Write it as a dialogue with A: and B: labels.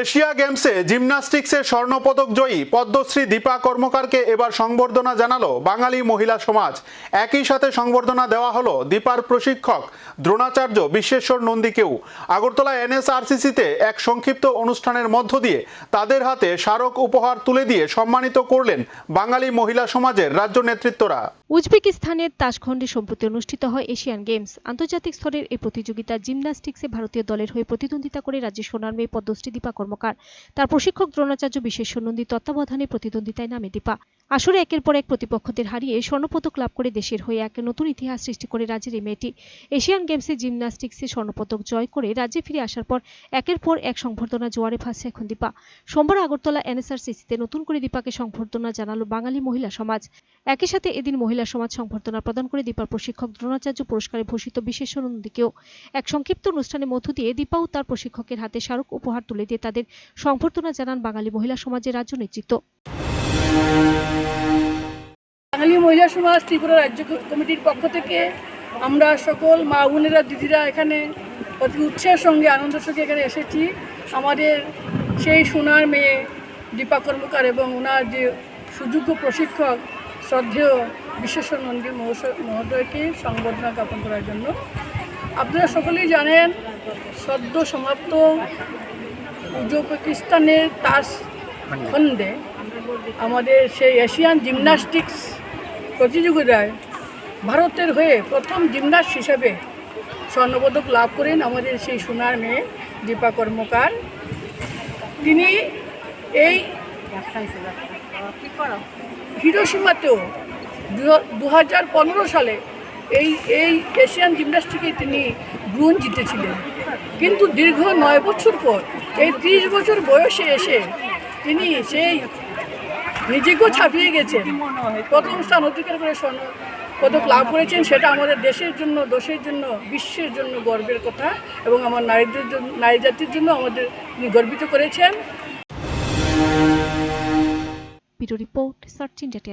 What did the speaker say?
A: Asia গেমসে জিমন্যাস্টিক্সে স্বর্ণপদক জয়ী পদ্মশ্রী দীপা কর্মকারকে এবার সংবর্ধনা জানালো বাঙালি মহিলা সমাজ। একই সাথে সংবর্ধনা দেওয়া হলো দীপার প্রশিক্ষক দ্রোণাচার্য বিশ্বেশ্বর নন্দীকেও। আগরতলা এনএসআরসিসিতে এক সংক্ষিপ্ত অনুষ্ঠানের মধ্য দিয়ে তাদের হাতে স্মারক উপহার তুলে দিয়ে সম্মানিত করলেন বাঙালি মহিলা সমাজের রাজ্য নেতৃত্বরা।
B: উজবেকিস্তানের তাশখণ্ডে সম্প্রতি অনুষ্ঠিত হয় এশিয়ান গেমস। আন্তর্জাতিক স্তরের এই প্রতিযোগিতা জিমন্যাস্টিক্সে ভারতীয় দলের হয়ে প্রতিদ্বন্দ্বিতা করে রাজ্যের সোনার মেয়ে পদ্মশ্রী দীপা কর্মকার। তার প্রশিক্ষক দ্রোণাচার্য বিশেষ নন্দী তত্ত্বাবধানে প্রতিদ্বন্দ্বিতায় নামে দীপা। আসরে একের পর এক প্রতিপক্ষদের হারিয়ে স্বর্ণপদক লাভ করে দেশের হয়ে এক নতুন ইতিহাস সৃষ্টি করে রাজ্যের এই মেয়েটি। এশিয়ান গেমসে জিমন্যাস্টিক্সে স্বর্ণপদক জয় করে রাজ্যে ফিরে আসার পর একের পর এক সংবর্ধনা জোয়ারে ভাসছে এখন দীপা। সোমবার আগরতলা এনএসআরসিসিতে নতুন করে দীপাকে সংবর্ধনা জানালো বাঙালি মহিলা সমাজ। একই সাথে এদিন মহিলা সমাজ সংবর্ধনা প্রদান করে দীপার প্রশিক্ষক দ্রোণাচার্য পুরস্কারে ভূষিত বিশেশ্বর নন্দীকেও এক সংক্ষিপ্ত অনুষ্ঠানের মধ্য দিয়ে দীপা ও তার প্রশিক্ষকের হাতে স্মারক উপহার তুলে দিয়ে তাদের সংবর্ধনা জানান বাঙালি মহিলা সমাজের রাজ্য নেতৃত্ব।
C: বাঙালি মহিলা সমাজ, ত্রিপুরা রাজ্য কমিটির পক্ষ থেকে আমরা সকল মা বোনেরা, দিদিরা এখানে অতি উৎসাহের সঙ্গে, আনন্দের সঙ্গে এখানে এসেছি। আমাদের সেই সোনার মেয়ে দীপা কর্মকার এবং ওনার যে সুযোগ্য প্রশিক্ষক শ্রদ্ধেয় বিশ্বেশ্বর নন্দী মহোদয়কে সংবর্ধনা জ্ঞাপন করার জন্য। আপনারা সকলেই জানেন, সদ্য সমাপ্ত উজবেকিস্তানের তাস খন্দে আমাদের সেই এশিয়ান জিমন্যাস্টিক্স প্রতিযোগিতায় ভারতের হয়ে প্রথম জিমনাস্ট হিসেবে স্বর্ণপদক লাভ করেন আমাদের সেই সোনার মেয়ে দীপা কর্মকার। তিনি এই হিরোসীমাতেও দু হাজার পনেরো সালে এই এই এশিয়ান জিমন্যাস্টিকে তিনি ব্রোঞ্জ জিতেছিলেন। কিন্তু দীর্ঘ নয় বছর পর, এই ত্রিশ বছর বয়সে এসে তিনি সেই নিজেকেও ছাপিয়ে গেছে। প্রথম স্থান অধিকার করে স্বর্ণ পদক লাভ করেছেন, সেটা আমাদের দেশের জন্য, দোষের জন্য, বিশ্বের জন্য গর্বের কথা এবং আমার নারীদের জন্য, নারী জাতির জন্য আমাদের তিনি গর্বিত করেছেন।
B: Report, search India